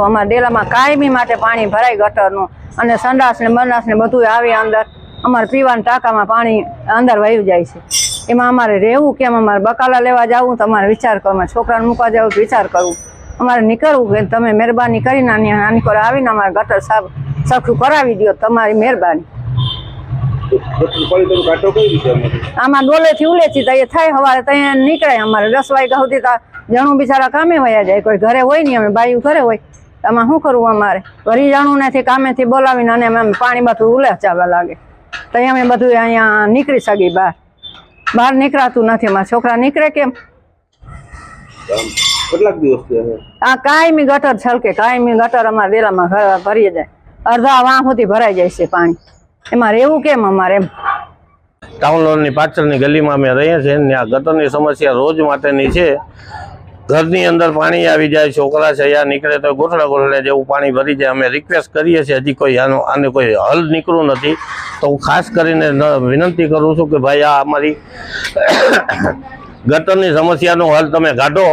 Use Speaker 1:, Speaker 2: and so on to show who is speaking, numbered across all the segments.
Speaker 1: અમારા ડેલામાં કાયમી માટે પાણી ભરાય ગટરનું અને સંડાસ ને બનાસ ને બધું આવે અંદર અમારે પીવાના ટાંકામાં પાણી અંદર વહી જાય છે. એમાં અમારે રહેવું કેમ? અમારે બકાલા લેવા જવું? તો અમારે વિચાર કરવો અમારે છોકરાને મૂકવા જવું વિચાર કરવું અમારે નીકળવું કે તમે મહેરબાની કરીને નાની નાની પર આવીને અમારે ગટર સાફ સરખું કરાવી દો તમારી મહેરબાની? આમાં ડોલેથી ઉલેથી તો એ થાય. હવારે ત્યાં નીકળાય. નીકળે અમારે દસ વાગ્યા સુધી તો જણું બિચારા કામે વયા જાય. કોઈ ઘરે હોય નહીં, અમે બાયું ઘરે હોય. આમાં શું કરવું અમારે? વરી જાણું નથી કામેથી બોલાવીને અને અમે પાણી બધું ઉલેચાવા લાગે. તો અમે બધું અહીંયા નીકળી શકીએ બહાર. બહાર નીકળાતું નથી. અમારા છોકરા નીકળે કેમ?
Speaker 2: કેટલાક દિવસ
Speaker 1: આ કાયમી ગટર છલકે કાયમી ગટર અમારા ડેલામાં ઘર- ભરી જાય. અડધા વાં સુધી ભરાઈ જાય છે પાણી. એમાં રહેવું કેમ અમારે એમ?
Speaker 3: ટાઉન લોનની પાછળની ગલીમાં અમે રહીએ છીએ ત્યાં ગટરની સમસ્યા રોજ માટેની છે. ઘરની અંદર પાણી આવી જાય, છોકરા છે અહીંયા નીકળે તો ગોઠડા ગોઠડે જેવું પાણી ભરી જાય. અમે રિક્વેસ્ટ કરીએ છીએ, હજી કોઈ આનો, આને કોઈ હલ નીકળ્યું નથી. તો હું ખાસ કરીને વિનંતી કરું છું કે ભાઈ, આ અમારી ગટરની સમસ્યાનો હલ તમે કાઢો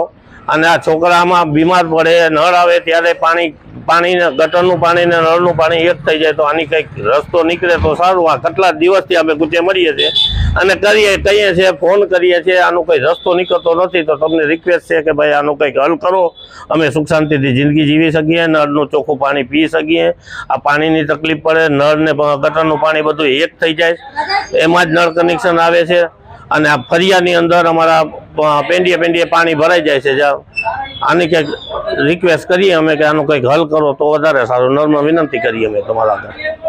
Speaker 3: અને આ છોકરામાં બીમાર પડે, નળ આવે ત્યારે પાણી, પાણીને, ગટરનું પાણી ને નળનું પાણી એક થઈ જાય તો આની કંઈક રસ્તો નીકળે તો સારું. આ કેટલા દિવસથી અમે ગુચે મળીએ છીએ. અને કરીએ, કહીએ છીએ, ફોન કરીએ છીએ, આનો કંઈ રસ્તો નીકળતો નથી, તો તમને રિક્વેસ્ટ છે કે ભાઈ આનો કંઈક હલ કરો. અમે સુખ શાંતિથી જિંદગી જીવી શકીએ, નળનું ચોખ્ખું પાણી પી શકીએ. આ પાણીની તકલીફ પડે, નળને ગટરનું પાણી બધું એક થઈ જાય. એમાં જ નળ કનેક્શન આવે છે. અને આ ફરિયાની અંદર અમારા પેંડીએ પેંડીએ પાણી ભરાઈ જાય છે. આની કંઈક રિક્વેસ્ટ કરીએ અમે કે આનું કંઈક હલ કરો, તો વધારે સારું. નળમાં વિનંતી કરીએ અમે તમારા આગળ.